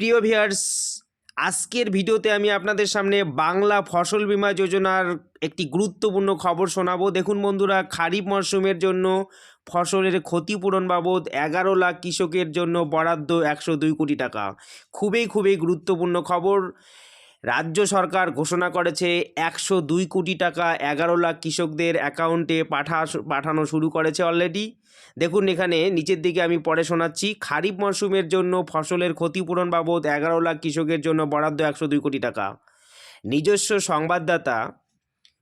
প্রিয় ভিয়ার্স আজকের ভিডিওতে আমি আপনাদের সামনে বাংলা ফসল বীমা যোজনার একটি গুরুত্বপূর্ণ খবর শোনাবো। দেখুন বন্ধুরা, খারিফ মরশুমের জন্য ফসলের ক্ষতিপূরণ বাবদ এগারো লাখ কৃষকের জন্য বরাদ্দ একশো দুই কোটি টাকা। খুবই খুবই গুরুত্বপূর্ণ খবর। রাজ্য সরকার ঘোষণা করেছে একশো দুই কোটি টাকা এগারো লাখ কৃষকদের অ্যাকাউন্টে পাঠা পাঠানো শুরু করেছে অলরেডি দেখুন এখানে নিচের দিকে আমি পরে শোনাচ্ছি। খারিফ মরশুমের জন্য ফসলের ক্ষতিপূরণ বাবদ এগারো লাখ কৃষকের জন্য বরাদ্দ একশো দুই কোটি টাকা। নিজস্ব সংবাদদাতা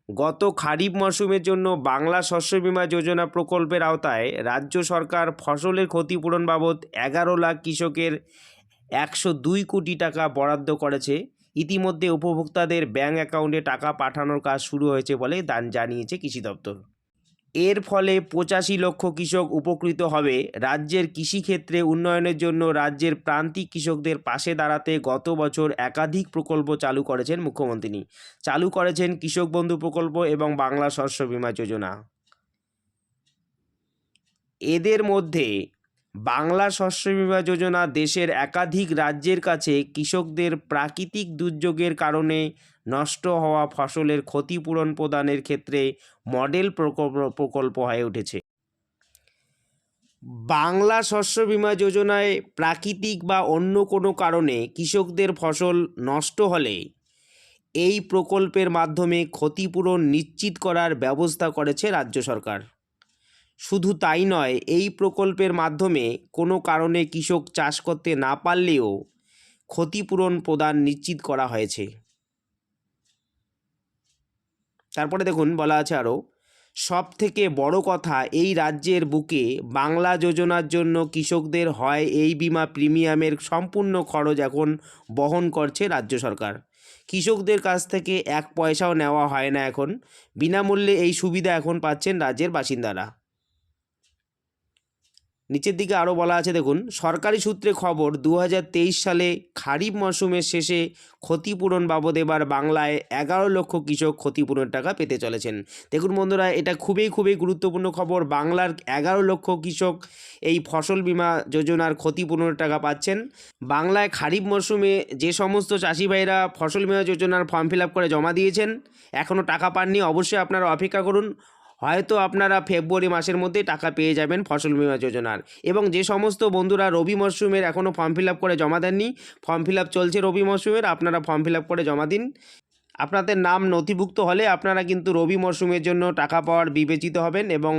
গত খারিফ মরশুমের জন্য বাংলা শস্য বীমা যোজনা প্রকল্পের আওতায় রাজ্য সরকার ফসলের ক্ষতিপূরণ বাবদ এগারো লাখ কৃষকের একশো দুই কোটি টাকা বরাদ্দ করেছে। ইতিমধ্যে উপভোক্তাদের ব্যাঙ্ক অ্যাকাউন্টে টাকা পাঠানোর কাজ শুরু হয়েছে বলে দান জানিয়েছে কৃষি দপ্তর। এর ফলে পঁচাশি লক্ষ কৃষক উপকৃত হবে। রাজ্যের কৃষিক্ষেত্রে উন্নয়নের জন্য রাজ্যের প্রান্তিক কৃষকদের পাশে দাঁড়াতে গত বছর একাধিক প্রকল্প চালু করেছেন মুখ্যমন্ত্রী। চালু করেছেন কৃষক বন্ধু প্রকল্প এবং বাংলা শস্য বীমা যোজনা। এদের মধ্যে বাংলা শস্য বীমা যোজনা দেশের একাধিক রাজ্যের কাছে কৃষকদের প্রাকৃতিক দুর্যোগের কারণে নষ্ট হওয়া ফসলের ক্ষতিপূরণ প্রদানের ক্ষেত্রে মডেল প্রকল্প হয়ে উঠেছে। বাংলা শস্য বীমা যোজনায় প্রাকৃতিক বা অন্য কোনো কারণে কৃষকদের ফসল নষ্ট হলে এই প্রকল্পের মাধ্যমে ক্ষতিপূরণ নিশ্চিত করার ব্যবস্থা করেছে রাজ্য সরকার। শুধু তাই নয়, এই প্রকল্পের মাধ্যমে কোনো কারণে কৃষক চাষ করতে না পারলেও ক্ষতিপূরণ প্রদান নিশ্চিত করা হয়েছে। তারপরে দেখুন, বলা আছে আরও সব থেকে বড় কথা, এই রাজ্যের বুকে বাংলা যোজনার জন্য কৃষকদের হয় এই বিমা প্রিমিয়ামের সম্পূর্ণ খরচ এখন বহন করছে রাজ্য সরকার। কৃষকদের কাছ থেকে এক পয়সাও নেওয়া হয় না এখন। বিনামূল্যে এই সুবিধা এখন পাচ্ছেন রাজ্যের বাসিন্দারা। নিচের দিকে আরও বলা আছে, দেখুন, সরকারি সূত্রে খবর দু হাজার তেইশ সালে খারিফ মরশুমের শেষে ক্ষতিপূরণ বাবদ এবার বাংলায় এগারো লক্ষ কৃষক ক্ষতিপূরণ টাকা পেতে চলেছেন। দেখুন বন্ধুরা, এটা খুবই খুবই গুরুত্বপূর্ণ খবর, বাংলার এগারো লক্ষ কৃষক এই ফসল বীমা যোজনার ক্ষতিপূরণ টাকা পাচ্ছেন। বাংলায় খারিফ মরশুমে যে সমস্ত চাষি ভাইরা ফসল বীমা যোজনার ফর্ম ফিল করে জমা দিয়েছেন, এখনও টাকা পাননি, অবশ্যই আপনারা অপেক্ষা করুন। হয়তো আপনারা ফেব্রুয়ারি মাসের মধ্যে টাকা পেয়ে যাবেন ফসল বীমা যোজনার। এবং যে সমস্ত বন্ধুরা রবি মরশুমের এখনও ফর্ম ফিল করে জমা দেননি ফর্ম ফিল চলছে রবি মরশুমের, আপনারা ফর্ম ফিল করে জমা দিন। আপনাদের নাম নথিভুক্ত হলে আপনারা কিন্তু রবি মরশুমের জন্য টাকা পাওয়ার বিবেচিত হবেন এবং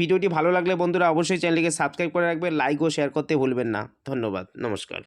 ভিডিওটি ভালো লাগলে বন্ধুরা অবশ্যই চ্যানেলটিকে সাবস্ক্রাইব করে রাখবেন লাইক ও শেয়ার করতে ভুলবেন না। ধন্যবাদ, নমস্কার।